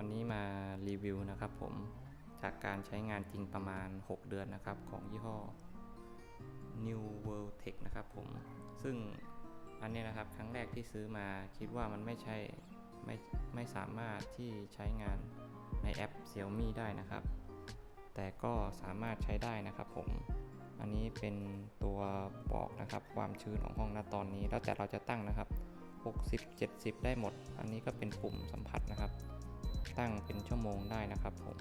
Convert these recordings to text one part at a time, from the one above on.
วันนี้มารีวิวนะครับผมจากการใช้งานจริงประมาณ 6 เดือนนะครับของยี่ห้อ New World Tech นะครับผมซึ่งอันนี้นะครับครั้งแรกที่ซื้อมาคิดว่ามันไม่ใช่ไม่ไม่สามารถที่ใช้งานในแอป Xiaomi ได้นะครับ แต่ก็สามารถใช้ได้นะครับผมอันนี้เป็นตัวบอกนะครับความชื้นของห้องณตอนนี้ แล้วแต่เราจะตั้งนะครับ 60 70 ได้หมด อันนี้ก็เป็นปุ่มสัมผัสนะครับ ตั้งเป็นชั่วโมงได้นะครับผม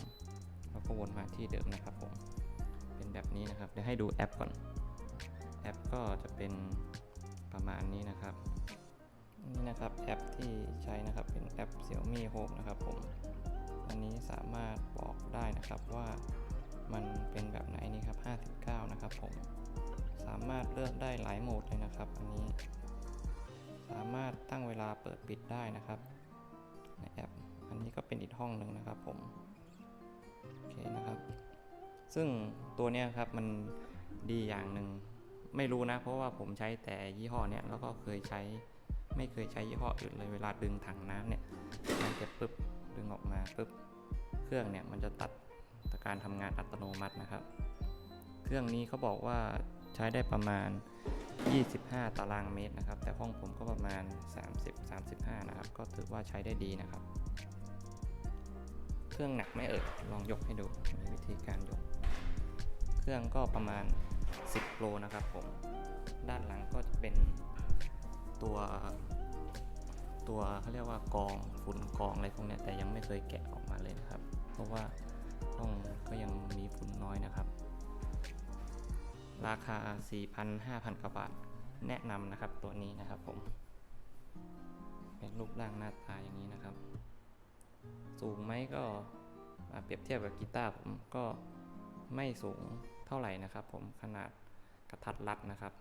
แล้วก็วนมาที่เดิมนะครับผม เป็นแบบนี้นะครับ เดี๋ยวให้ดูแอปก่อน แอปก็จะเป็นประมาณนี้นะครับ นี่นะครับแอปที่ใช้นะครับเป็นแอป Xiaomi Home นะครับผม อันนี้สามารถบอกได้นะครับว่ามันเป็นแบบไหนนี่ครับ 59 นะครับผม สามารถเลือกได้หลายโหมดเลยนะครับ อันนี้ สามารถตั้งเวลาเปิดปิดได้นะครับในแอป นนี้ก็เป็นอีกห้องหนึ่งนะครับผมโอเคนะครับ ซึ่งตัวเนี้ยครับมันดีอย่างหนึ่งไม่รู้นะ เพราะว่าผมใช้แต่ยี่ห้อเนี้ยแล้วก็เคยใช้ไม่เคยใช้ยี่ห้ออื่นเลยเวลาดึงถังน้ำเนี่ยมันจะปึ๊บดึงออกมาปึ๊บเครื่องเนี่ยมันจะตัดการทำงานอัตโนมัตินะครับ เครื่องนี้เขาบอกว่าใช้ได้ประมาณ 25 ตารางเมตรนะครับ แต่ห้องผมก็ประมาณ 30-35 นะครับ ก็ถือว่าใช้ได้ดีนะครับ เครื่องหนักไม่เอ่ยลองยกให้ดูมีวิธีการยก เครื่องก็ประมาณ 10โลนะครับผมด้านหลังก็จะเป็นตัวตัวเขาเรียกว่ากองฝุ่นกองอะไรพวกเนี้ยแต่ยังไม่เคยแกะออกมาเลยนะครับ เพราะว่าห้องก็ยังมีฝุ่นน้อยนะครับ ราคา 4,000-5,000กว่าบาทแนะนำนะครับตัวนี้นะครับผม เป็นรูปร่างหน้าตาอย่างนี้นะ สูงไหมก็เปรียบเทียบกับกีตาร์ผมก็ไม่สูงเท่าไหร่นะครับ ผมขนาดกระทัดรัดนะครับ